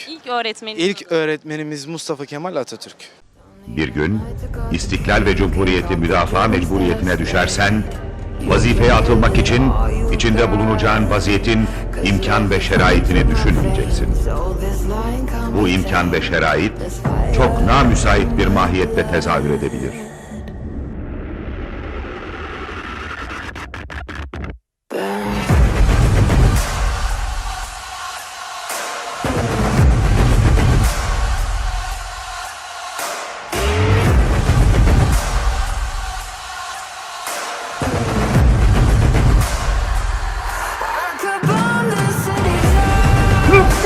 Atatürk. İlk öğretmenin İlk öğretmenimiz Mustafa Kemal Atatürk. Bir gün istiklal ve cumhuriyeti müdafaa mecburiyetine düşersen, vazifeye atılmak için içinde bulunacağın vaziyetin imkan ve şeraitini düşünmeyeceksin. Bu imkan ve şerait çok namüsait bir mahiyette tezahür edebilir.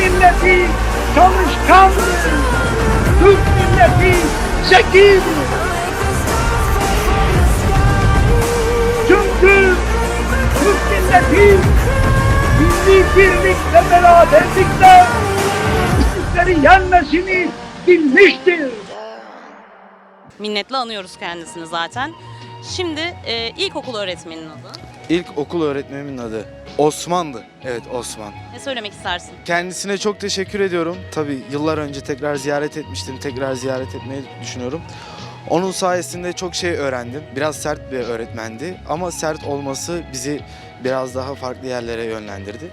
Milleti çalışkandır. Türk milleti zekidir. Çünkü Türk milleti milli birlik ve beraberlikle istikleri yenmesini bilmiştir. minnetle anıyoruz kendisini zaten. Şimdi e, ilkokul öğretmeninin adı. İlk okul öğretmenimin adı Osman'dı. Evet Osman. Ne söylemek istersin? Kendisine çok teşekkür ediyorum. Tabii yıllar önce tekrar ziyaret etmiştim. Tekrar ziyaret etmeyi düşünüyorum. Onun sayesinde çok şey öğrendim. Biraz sert bir öğretmendi ama sert olması bizi biraz daha farklı yerlere yönlendirdi.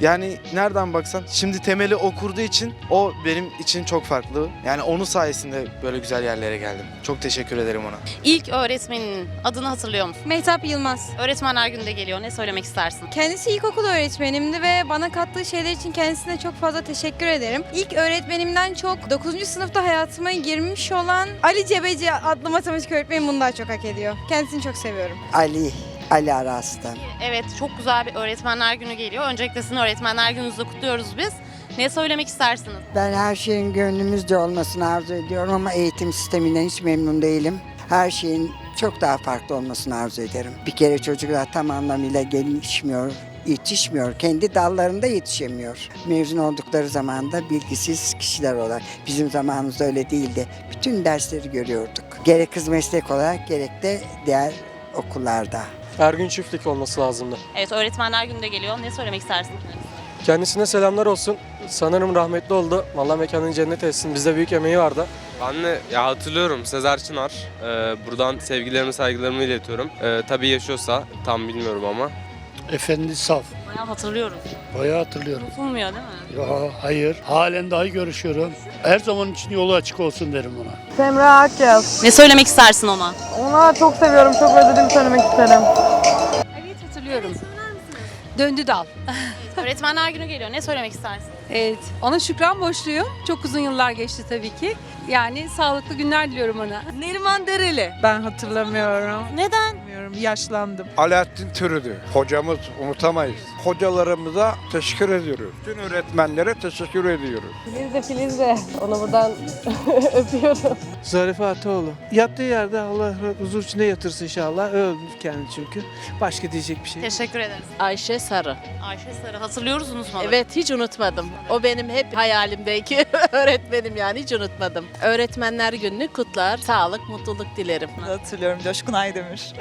Yani nereden baksan şimdi temeli o kurduğu için o benim için çok farklı. Yani onun sayesinde böyle güzel yerlere geldim. Çok teşekkür ederim ona. İlk öğretmeninin adını hatırlıyor musun? Mehtap Yılmaz. Öğretmenler günde geliyor. Ne söylemek istersin? Kendisi ilkokul öğretmenimdi ve bana kattığı şeyler için kendisine çok fazla teşekkür ederim. İlk öğretmenimden çok 9. sınıfta hayatıma girmiş olan Ali Cebeci adlı matematik öğretmenim bunu daha çok hak ediyor. Kendisini çok seviyorum. Ali, Ali Aras'tan. Evet çok güzel bir öğretmenler günü geliyor. Öncelikle sizin öğretmenler gününüzü kutluyoruz biz. Ne söylemek istersiniz? Ben her şeyin gönlümüzce olmasını arzu ediyorum ama eğitim sisteminden hiç memnun değilim. Her şeyin çok daha farklı olmasını arzu ederim. Bir kere çocuklar tam anlamıyla gelişmiyor, yetişmiyor. Kendi dallarında yetişemiyor. Mezun oldukları zaman da bilgisiz kişiler olarak. Bizim zamanımızda öyle değildi. Bütün dersleri görüyorduk. Gerek kız meslek olarak gerek de diğer okullarda. Ergün çiftlik olması lazımdı. Evet öğretmenler günü de geliyor. Ne söylemek istersin? Kendisine selamlar olsun. Sanırım rahmetli oldu. Vallahi mekanın cennet etsin. Bizde büyük emeği vardı. Ben de ya hatırlıyorum Sezer Çınar. Ee, buradan sevgilerimi saygılarımı iletiyorum. Ee, tabii yaşıyorsa tam bilmiyorum ama. Efendi Saf. Bayağı hatırlıyorum. Bayağı hatırlıyorum. Unutulmuyor değil mi? Ya hayır. Halen dahi görüşüyorum. Her zaman için yolu açık olsun derim ona. Semra Akyaz. Ne söylemek istersin ona? Ona çok seviyorum, çok özlediğimi söylemek isterim. Evet hatırlıyorum. Döndü dal. öğretmenler günü geliyor. Ne söylemek istersin? Evet, ona şükran borçluyum. Çok uzun yıllar geçti tabii ki. Yani sağlıklı günler diliyorum ona. Neriman Dereli. Ben hatırlamıyorum. Neden? Bilmiyorum, yaşlandım. Alaaddin Türüdü. Hocamız unutamayız. Hocalarımıza teşekkür ediyoruz. Bütün öğretmenlere teşekkür ediyoruz. Filiz de Filiz de. Onu buradan öpüyorum. Zarife Ataoğlu. Yattığı yerde Allah huzur içinde yatırsın inşallah. Öldü kendi çünkü. Başka diyecek bir şey. Teşekkür ederiz. Ayşe Sarı. Ayşe Sarı hatırlıyoruz unutmadık. Evet hiç unutmadım. O benim hep hayalimdeki öğretmenim yani hiç unutmadım. Öğretmenler gününü kutlar. Sağlık, mutluluk dilerim. Hatırlıyorum Coşkun Aydemir.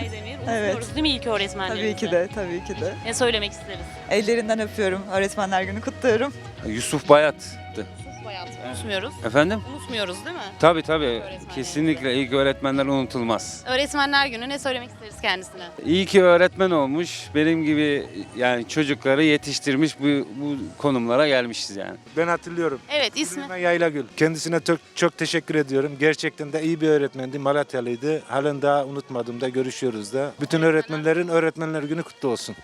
Aydemir. Unutmuyoruz değil mi ilk öğretmenlerimizi? tabii ki de, tabii ki de. Ne söylemek isteriz? Ellerinden öpüyorum. Öğretmenler günü kutluyorum. Yusuf Bayat. Unutmuyoruz. Efendim? Unutmuyoruz değil mi? Tabii tabii. Kesinlikle ilk öğretmenler unutulmaz. Öğretmenler Günü ne söylemek isteriz kendisine? İyi ki öğretmen olmuş. Benim gibi yani çocukları yetiştirmiş bu, bu konumlara gelmişiz yani. Ben hatırlıyorum. Evet ismi? Yayla Yaylagül. Kendisine çok, çok teşekkür ediyorum. Gerçekten de iyi bir öğretmendi. Malatyalıydı. Halen daha unutmadım da görüşüyoruz da. Bütün öğretmenlerin Öğretmenler Günü kutlu olsun.